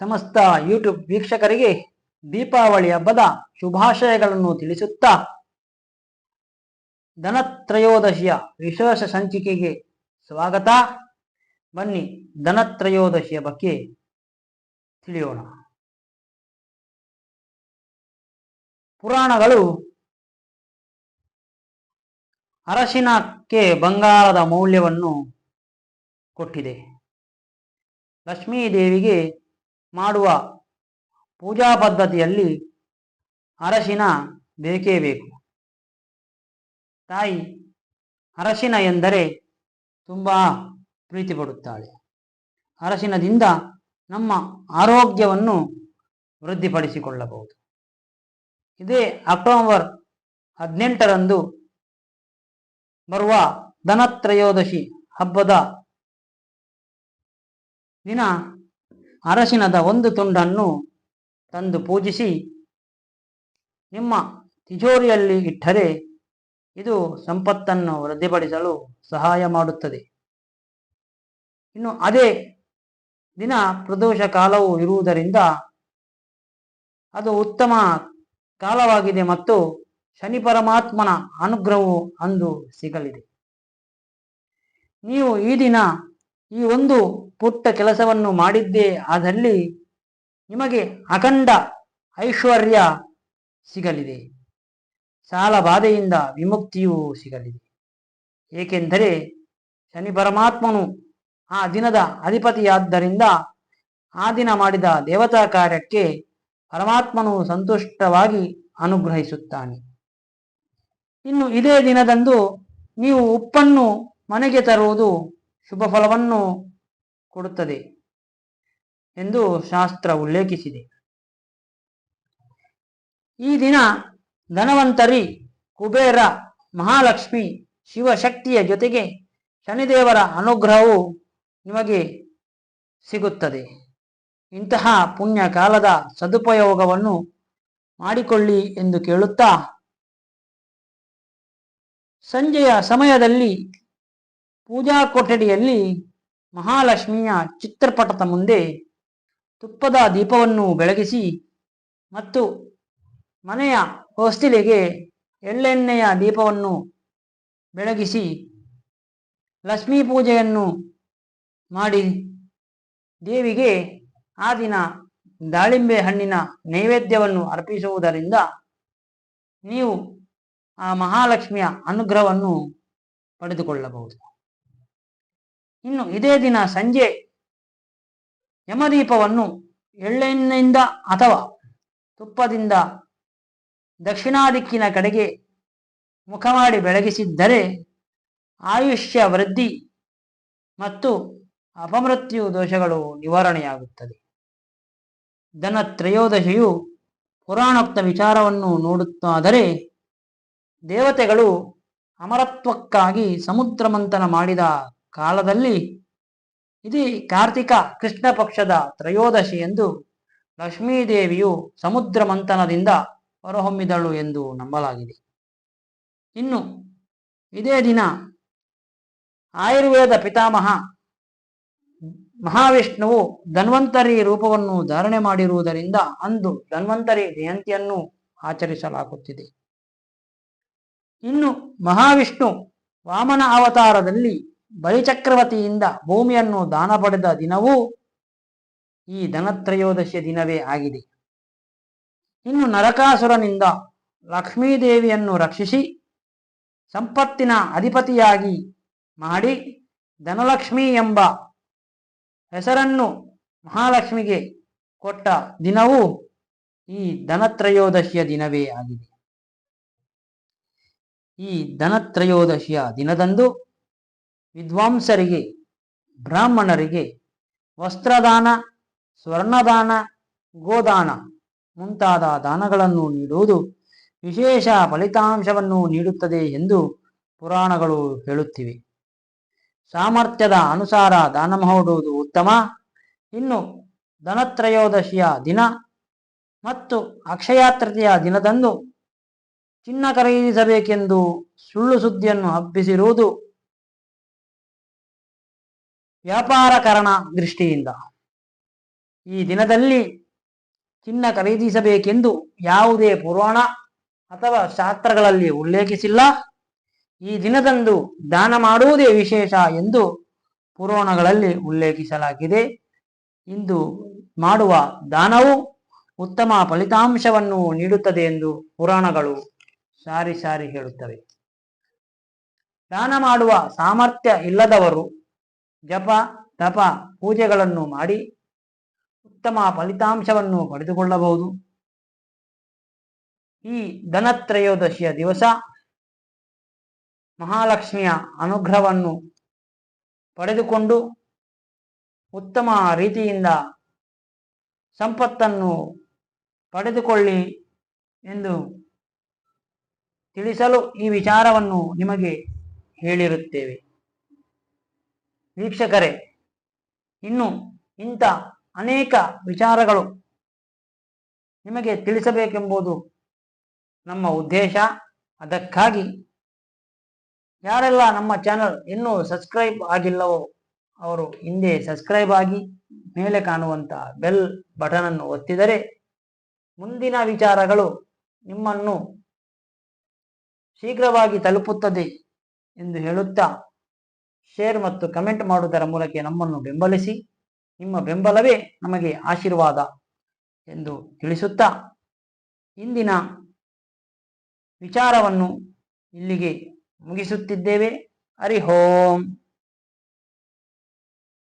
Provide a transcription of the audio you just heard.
ಸಮಸ್ತ ಯೂಟ್ಯೂಬ್ ವೀಕ್ಷಕರಿಗೆ ದೀಪಾವಳಿ ಹಬ್ಬದ ಶುಭಾಶಯಗಳನ್ನು ತಿಳಿಸುತ್ತಾ ಧನತ್ರಯೋದಶಿಯ ವಿಶೇಷ ಸಂಚಿಕೆಗೆ ಸ್ವಾಗತ. ಬನ್ನಿ ಧನತ್ರಯೋದಶಿಯ ಬಗ್ಗೆ ತಿಳಿಯೋಣ. ಪುರಾಣಗಳು ಅರಶಿನಕ್ಕೆ ಬಂಗಾರದ ಮೌಲ್ಯವನ್ನು ಕೊಟ್ಟಿದೆ. ಲಕ್ಷ್ಮೀ ದೇವಿಗೆ ಮಾಡುವ ಪೂಜಾ ಪದ್ಧತಿಯಲ್ಲಿ ಅರಶಿನ ಬೇಕೇ ಬೇಕು. ತಾಯಿ, ಅರಶಿನ ಎಂದರೆ ತುಂಬ ಪ್ರೀತಿ ಪಡುತ್ತಾಳೆ. ಅರಶಿನದಿಂದ ನಮ್ಮ ಆರೋಗ್ಯವನ್ನು ವೃದ್ಧಿಪಡಿಸಿಕೊಳ್ಳಬಹುದು. ಇದೇ ಅಕ್ಟೋಬರ್ ಹದಿನೆಂಟರಂದು ಬರುವ ಧನತ್ರಯೋದಶಿ ಹಬ್ಬದ ದಿನ ಅರಶಿನದ ಒಂದು ತುಂಡನ್ನು ತಂದು ಪೂಜಿಸಿ, ನಿಮ್ಮ ತಿಜೋರಿಯಲ್ಲಿ ಇಟ್ಟರೆ ಇದು ಸಂಪತ್ತನ್ನು ವೃದ್ಧಿಪಡಿಸಲು ಸಹಾಯ ಮಾಡುತ್ತದೆ. ಇನ್ನು ಅದೇ ದಿನ ಪ್ರದೋಷ ಕಾಲವು ಇರುವುದರಿಂದ ಅದು ಉತ್ತಮ ಕಾಲವಾಗಿದೆ ಮತ್ತು ಶನಿ ಪರಮಾತ್ಮನ ಅನುಗ್ರಹವು ಅಂದು ಸಿಗಲಿದೆ. ನೀವು ಈ ದಿನ ಈ ಒಂದು ಪುಟ್ಟ ಕೆಲಸವನ್ನು ಮಾಡಿದ್ದೇ ಆದಲ್ಲಿ ನಿಮಗೆ ಅಖಂಡ ಐಶ್ವರ್ಯ ಸಿಗಲಿದೆ. ಸಾಲ ಬಾಧೆಯಿಂದ ವಿಮುಕ್ತಿಯೂ ಸಿಗಲಿದೆ. ಏಕೆಂದರೆ ಶನಿ ಪರಮಾತ್ಮನು ಆ ದಿನದ ಅಧಿಪತಿಯಾದ್ದರಿಂದ ಆ ದಿನ ಮಾಡಿದ ದೇವತಾ ಕಾರ್ಯಕ್ಕೆ ಪರಮಾತ್ಮನು ಸಂತುಷ್ಟವಾಗಿ ಅನುಗ್ರಹಿಸುತ್ತಾನೆ. ಇನ್ನು ಇದೇ ದಿನದಂದು ನೀವು ಉಪ್ಪನ್ನು ಮನೆಗೆ ತರುವುದು ಶುಭ ಫಲವನ್ನು ಕೊಡುತ್ತದೆ ಎಂದು ಶಾಸ್ತ್ರ ಉಲ್ಲೇಖಿಸಿದೆ. ಈ ದಿನ ಧನವಂತರಿ ಕುಬೇರ ಮಹಾಲಕ್ಷ್ಮಿ ಶಿವಶಕ್ತಿಯ ಜೊತೆಗೆ ಶನಿದೇವರ ಅನುಗ್ರಹವು ನಿಮಗೆ ಸಿಗುತ್ತದೆ. ಇಂತಹ ಪುಣ್ಯ ಕಾಲದ ಸದುಪಯೋಗವನ್ನು ಮಾಡಿಕೊಳ್ಳಿ ಎಂದು ಕೇಳುತ್ತಾ ಸಂಜೆಯ ಸಮಯದಲ್ಲಿ ಪೂಜಾ ಕೊಠಡಿಯಲ್ಲಿ ಮಹಾಲಕ್ಷ್ಮಿಯ ಚಿತ್ರಪಟದ ಮುಂದೆ ತುಪ್ಪದ ದೀಪವನ್ನು ಬೆಳಗಿಸಿ ಮತ್ತು ಮನೆಯ ಹೊಸ್ತಿಲಿಗೆ ಎಳ್ಳೆಣ್ಣೆಯ ದೀಪವನ್ನು ಬೆಳಗಿಸಿ ಲಕ್ಷ್ಮೀ ಪೂಜೆಯನ್ನು ಮಾಡಿ ದೇವಿಗೆ ಆ ದಿನ ದಾಳಿಂಬೆ ಹಣ್ಣಿನ ನೈವೇದ್ಯವನ್ನು ಅರ್ಪಿಸುವುದರಿಂದ ನೀವು ಆ ಮಹಾಲಕ್ಷ್ಮಿಯ ಅನುಗ್ರಹವನ್ನು ಪಡೆದುಕೊಳ್ಳಬಹುದು. ಇನ್ನು ಇದೇ ದಿನ ಸಂಜೆ ಯಮದೀಪವನ್ನು ಎಳ್ಳೆಣ್ಣೆಯಿಂದ ಅಥವಾ ತುಪ್ಪದಿಂದ ದಕ್ಷಿಣಾ ದಿಕ್ಕಿನ ಕಡೆಗೆ ಮುಖ ಮಾಡಿ ಬೆಳಗಿಸಿದ್ದರೆ ಆಯುಷ್ಯ ವೃದ್ಧಿ ಮತ್ತು ಅಪಮೃತ್ಯು ದೋಷಗಳು ನಿವಾರಣೆಯಾಗುತ್ತದೆ. ಧನ ತ್ರಯೋದಶಿಯು ಪುರಾಣೋಕ್ತ ವಿಚಾರವನ್ನು ನೋಡುತ್ತಾದರೆ ದೇವತೆಗಳು ಅಮರತ್ವಕ್ಕಾಗಿ ಸಮುದ್ರ ಮಂಥನ ಮಾಡಿದ ಕಾಲದಲ್ಲಿ ಇದೇ ಕಾರ್ತಿಕ ಕೃಷ್ಣ ಪಕ್ಷದ ತ್ರಯೋದಶಿ ಎಂದು ಲಕ್ಷ್ಮೀದೇವಿಯು ಸಮುದ್ರ ಮಂಥನದಿಂದ ಹೊರಹೊಮ್ಮಿದಳು ಎಂದು ನಂಬಲಾಗಿದೆ. ಇನ್ನು ಇದೇ ದಿನ ಆಯುರ್ವೇದ ಪಿತಾಮಹ ಮಹಾವಿಷ್ಣುವು ಧನ್ವಂತರಿ ರೂಪವನ್ನು ಧಾರಣೆ ಮಾಡಿರುವುದರಿಂದ ಅಂದು ಧನ್ವಂತರಿ ಜಯಂತಿಯನ್ನು ಆಚರಿಸಲಾಗುತ್ತಿದೆ. ಇನ್ನು ಮಹಾವಿಷ್ಣು ವಾಮನ ಅವತಾರದಲ್ಲಿ ಬಲಿಚಕ್ರವರ್ತಿಯಿಂದ ಭೂಮಿಯನ್ನು ದಾನ ಪಡೆದ ದಿನವೂ ಈ ಧನತ್ರಯೋದಶಿಯ ದಿನವೇ ಆಗಿದೆ. ಇನ್ನು ನರಕಾಸುರನಿಂದ ಲಕ್ಷ್ಮೀದೇವಿಯನ್ನು ರಕ್ಷಿಸಿ ಸಂಪತ್ತಿನ ಅಧಿಪತಿಯಾಗಿ ಮಾಡಿ ಧನಲಕ್ಷ್ಮಿ ಎಂಬ ಹೆಸರನ್ನು ಮಹಾಲಕ್ಷ್ಮಿಗೆ ಕೊಟ್ಟ ದಿನವೂ ಈ ಧನತ್ರಯೋದಶಿಯ ದಿನವೇ ಆಗಿದೆ. ಈ ಧನತ್ರಯೋದಶಿಯ ದಿನದಂದು ವಿದ್ವಾಂಸರಿಗೆ, ಬ್ರಾಹ್ಮಣರಿಗೆ, ವಸ್ತ್ರದಾನ, ಸ್ವರ್ಣದಾನ, ಗೋದಾನ ಮುಂತಾದ ದಾನಗಳನ್ನು ನೀಡುವುದು ವಿಶೇಷ ಫಲಿತಾಂಶವನ್ನು ನೀಡುತ್ತದೆ ಎಂದು ಪುರಾಣಗಳು ಹೇಳುತ್ತಿವೆ. ಸಾಮರ್ಥ್ಯದ ಅನುಸಾರ ದಾನ ಮಾಡುವುದು ಉತ್ತಮ. ಇನ್ನು ಧನತ್ರಯೋದಶಿಯ ದಿನ ಮತ್ತು ಅಕ್ಷಯಾತ್ರತೆಯ ದಿನದಂದು ಚಿನ್ನ ಖರೀದಿಸಬೇಕೆಂದು ಸುಳ್ಳು ಸುದ್ದಿಯನ್ನು ಹಬ್ಬಿಸಿರುವುದು ವ್ಯಾಪಾರ ಕಾರಣ ದೃಷ್ಟಿಯಿಂದ. ಈ ದಿನದಲ್ಲಿ ಚಿನ್ನ ಖರೀದಿಸಬೇಕೆಂದು ಯಾವುದೇ ಪುರಾಣ ಅಥವಾ ಶಾಸ್ತ್ರಗಳಲ್ಲಿ ಉಲ್ಲೇಖಿಸಿಲ್ಲ. ಈ ದಿನದಂದು ದಾನ ಮಾಡುವುದೇ ವಿಶೇಷ ಎಂದು ಪುರಾಣಗಳಲ್ಲಿ ಉಲ್ಲೇಖಿಸಲಾಗಿದೆ. ಇಂದು ಮಾಡುವ ದಾನವು ಉತ್ತಮ ಫಲಿತಾಂಶವನ್ನು ನೀಡುತ್ತದೆ ಎಂದು ಪುರಾಣಗಳು ಸಾರಿ ಸಾರಿ ಹೇಳುತ್ತವೆ. ದಾನ ಮಾಡುವ ಸಾಮರ್ಥ್ಯ ಇಲ್ಲದವರು ಜಪ, ತಪ ಪೂಜೆಗಳನ್ನು ಮಾಡಿ ಉತ್ತಮ ಫಲಿತಾಂಶವನ್ನು ಪಡೆದುಕೊಳ್ಳಬಹುದು. ಈ ಧನತ್ರಯೋದಶಿಯ ದಿವಸ ಮಹಾಲಕ್ಷ್ಮಿಯ ಅನುಗ್ರಹವನ್ನು ಪಡೆದುಕೊಂಡು ಉತ್ತಮ ರೀತಿಯಿಂದ ಸಂಪತ್ತನ್ನು ಪಡೆದುಕೊಳ್ಳಿ ಎಂದು ತಿಳಿಸಲು ಈ ವಿಚಾರವನ್ನು ನಿಮಗೆ ಹೇಳಿರುತ್ತೇವೆ. ವೀಕ್ಷಕರೇ, ಇನ್ನು ಇಂಥ ಅನೇಕ ವಿಚಾರಗಳು ನಿಮಗೆ ತಿಳಿಸಬೇಕೆಂಬುದು ನಮ್ಮ ಉದ್ದೇಶ. ಅದಕ್ಕಾಗಿ ಯಾರೆಲ್ಲ ನಮ್ಮ ಚಾನಲ್ ಇನ್ನೂ ಸಬ್ಸ್ಕ್ರೈಬ್ ಆಗಿಲ್ಲವೋ ಅವರು ಹಿಂದೆ ಸಬ್ಸ್ಕ್ರೈಬ್ ಆಗಿ ಮೇಲೆ ಕಾಣುವಂತ ಬೆಲ್ ಬಟನ್ ಅನ್ನು ಒತ್ತಿದರೆ ಮುಂದಿನ ವಿಚಾರಗಳು ನಿಮ್ಮನ್ನು ಶೀಘ್ರವಾಗಿ ತಲುಪುತ್ತದೆ ಎಂದು ಹೇಳುತ್ತಾ ಶೇರ್ ಮತ್ತು ಕಮೆಂಟ್ ಮಾಡುವುದರ ಮೂಲಕ ನಮ್ಮನ್ನು ಬೆಂಬಲಿಸಿ, ನಿಮ್ಮ ಬೆಂಬಲವೇ ನಮಗೆ ಆಶೀರ್ವಾದ ಎಂದು ತಿಳಿಸುತ್ತಾ, ಇಂದಿನ ವಿಚಾರವನ್ನು ಇಲ್ಲಿಗೆ ಮುಗಿಸುತ್ತಿದ್ದೇವೆ. ಹರಿ